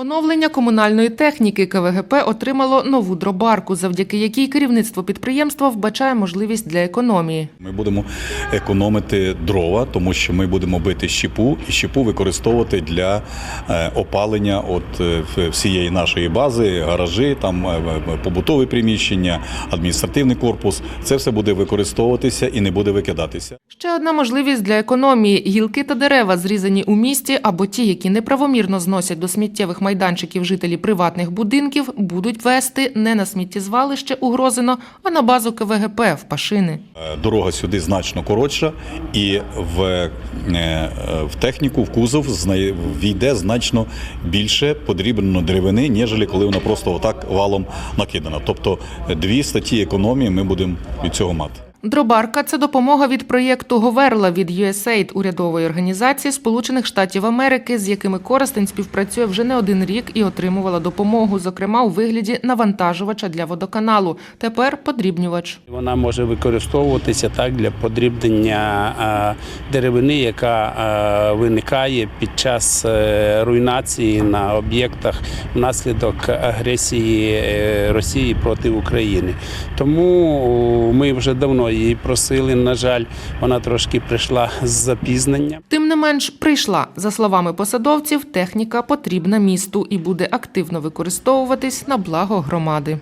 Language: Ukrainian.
Оновлення комунальної техніки КВГП отримало нову дробарку, завдяки якій керівництво підприємства вбачає можливість для економії. Ми будемо економити дрова, тому що ми будемо бити щепу і щепу використовувати для е, опалення от е, всієї нашої бази, гаражі, там е, побутові приміщення, адміністративний корпус. Це все буде використовуватися і не буде викидатися. Ще одна можливість для економії: гілки та дерева, зрізані у місті, або ті, які неправомірно зносять до сміттєвих майданчиків жителі приватних будинків, будуть вести не на сміттєзвалище у Грозино, а на базу КВГП в Пашини. Е, Дорога сюди значно коротша, і в, е, е, в техніку, в кузов війде значно більше подрібно деревини, ніж коли вона просто отак валом накидана. Тобто дві статті економії ми будемо від цього мати. Дробарка це допомога від проєкту Говерла від USAID, урядової організації Сполучених Штатів Америки, з якими Коростень співпрацює вже не один рік і отримувала допомогу, зокрема у вигляді навантажувача для водоканалу. Тепер подрібнювач. Вона може використовуватися так для подрібнення деревини, яка виникає під час е, руйнації на об'єктах внаслідок агресії е, Росії проти України. Тому ми вже давно її просили. На жаль, вона трошки прийшла з запізненням. Тим не менш, прийшла за словами посадовців, техніка потрібна місту і буде активно використовуватись на благо громади.